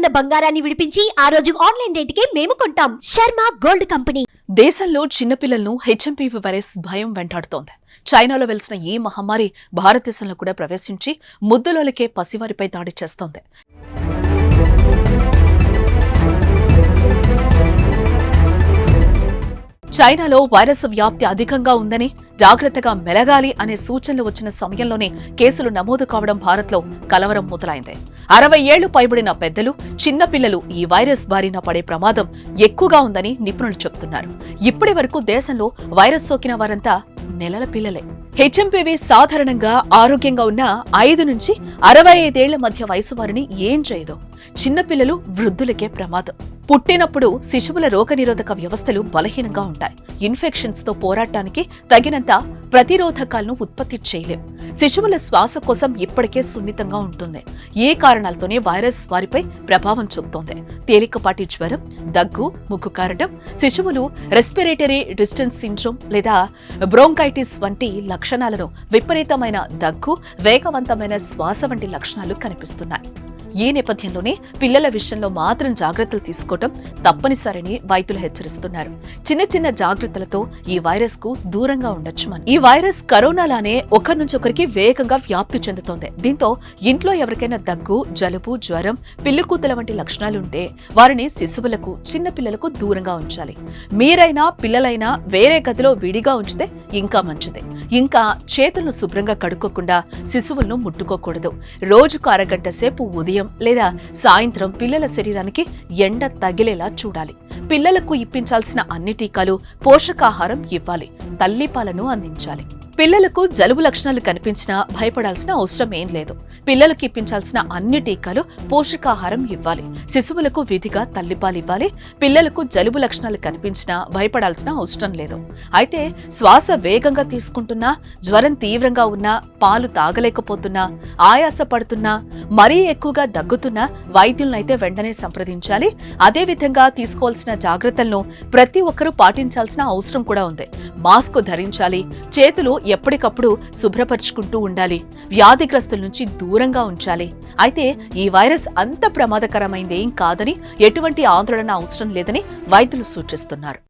ఉన్న బంగారాన్ని విడిపించి ఆ రోజు ఆన్లైన్ రేటుకే మేము కొంటాం. Sharma gold company. దేశంలో చిన్నపిల్లలను హెచ్ఎంపీవీ వైరస్ భయం వెంటాడుతోంది. చైనాలో వెలిసిన ఈ మహమ్మారి భారతదేశంలో కూడా ప్రవేశించి ముద్దులోలికే పసివారిపై దాడి చేస్తోంది. చైనాలో వైరస్ వ్యాప్తి అధికంగా ఉందని జాగ్రత్తగా మెలగాలి అనే సూచనలు వచ్చిన సమయంలోనే కేసులు నమోదు కావడం భారత్లో కలవరం మొదలైంది. అరవై ఏళ్ళు పైబడిన పెద్దలు చిన్నపిల్లలు ఈ వైరస్ బారిన పడే ప్రమాదం ఎక్కువగా ఉందని నిపుణులు చెబుతున్నారు ఇప్పటి వరకు దేశంలో వైరస్ సోకిన వారంతా నెలల పిల్లలే. హెచ్ఎంపీవీ సాధారణంగా ఆరోగ్యంగా ఉన్న ఐదు నుంచి అరవై ఐదేళ్ళ మధ్య వయసు వారిని ఏం చేయదు. చిన్నపిల్లలు వృద్ధులకే ప్రమాదం. పుట్టినప్పుడు శిశువుల రోగనిరోధక వ్యవస్థలు బలహీనంగా ఉంటాయి. ఇన్ఫెక్షన్స్తో పోరాటానికి తగినంత ప్రతిరోధకాలను ఉత్పత్తి చేయలేం శిశువుల శ్వాస కోసం ఇప్పటికే సున్నితంగా ఉంటుంది. ఏ కారణాలతోనే వైరస్ వారిపై ప్రభావం చూపుతోంది. తేలికపాటి జ్వరం దగ్గు ముక్కు కారడం శిశువులు రెస్పిరేటరీ డిస్టెన్స్ సిండ్రోమ్ లేదా బ్రోంకైటిస్ వంటి లక్షణాలను విపరీతమైన దగ్గు వేగవంతమైన శ్వాస వంటి లక్షణాలు కనిపిస్తున్నాయి. ఈ నేపథ్యంలోనే పిల్లల విషయంలో మాత్రం జాగ్రత్తలు తీసుకోవటం తప్పనిసరిని వైద్యులు హెచ్చరిస్తున్నారు. చిన్న చిన్న జాగ్రత్తలతో ఈ వైరస్కు దూరంగా ఉండొచ్చు మనం. ఈ వైరస్ కరోనాలానే ఒకరి నుంచి ఒకరికి వేగంగా వ్యాప్తి చెందుతోంది. దీంతో ఇంట్లో ఎవరికైనా దగ్గు జలుబు జ్వరం పిల్లికూతల వంటి లక్షణాలుంటే వారిని శిశువులకు చిన్న పిల్లలకు దూరంగా ఉంచాలి. మీరైనా పిల్లలైనా వేరే గదిలో విడిగా ఉంచితే ఇంకా మంచిది. ఇంకా చేతులను శుభ్రంగా కడుక్కోకుండా శిశువులను ముట్టుకోకూడదు. రోజుకు అరగంట సేపు ఉదయం లేదా సాయంత్రం పిల్లల శరీరానికి ఎండ తగిలేలా చూడాలి. పిల్లలకు ఇప్పించాల్సిన అన్ని టీకాలు పోషకాహారం ఇవ్వాలి. తల్లిపాలను అందించాలి. పిల్లలకు జలుబు లక్షణాలు కనిపించినా భయపడాల్సిన అవసరం ఏం లేదు. పిల్లలకు ఇప్పించాల్సిన అన్ని టీకాలు పోషకాహారం ఇవ్వాలి. శిశువులకు విధిగా తల్లిపాలు ఇవ్వాలి. పిల్లలకు జలుబు లక్షణాలు కనిపించినా భయపడాల్సిన అవసరం లేదు. అయితే శ్వాస వేగంగా తీసుకుంటున్నా జ్వరం తీవ్రంగా ఉన్నా పాలు తాగలేకపోతున్నా ఆయాస పడుతున్నా మరీ ఎక్కువగా దగ్గుతున్నా వైద్యులనైతే వెంటనే సంప్రదించాలి. అదే విధంగా తీసుకోవాల్సిన జాగ్రత్తలను ప్రతి ఒక్కరూ పాటించాల్సిన అవసరం కూడా ఉంది. మాస్క్ ధరించాలి. చేతులు ఎప్పటికప్పుడు శుభ్రపరుచుకుంటూ ఉండాలి. వ్యాధిగ్రస్తుల నుంచి దూరంగా ఉంచాలి. అయితే ఈ వైరస్ అంత ప్రమాదకరమైందేం కాదని ఎటువంటి ఆందోళన అవసరం లేదని వైద్యులు సూచిస్తున్నారు.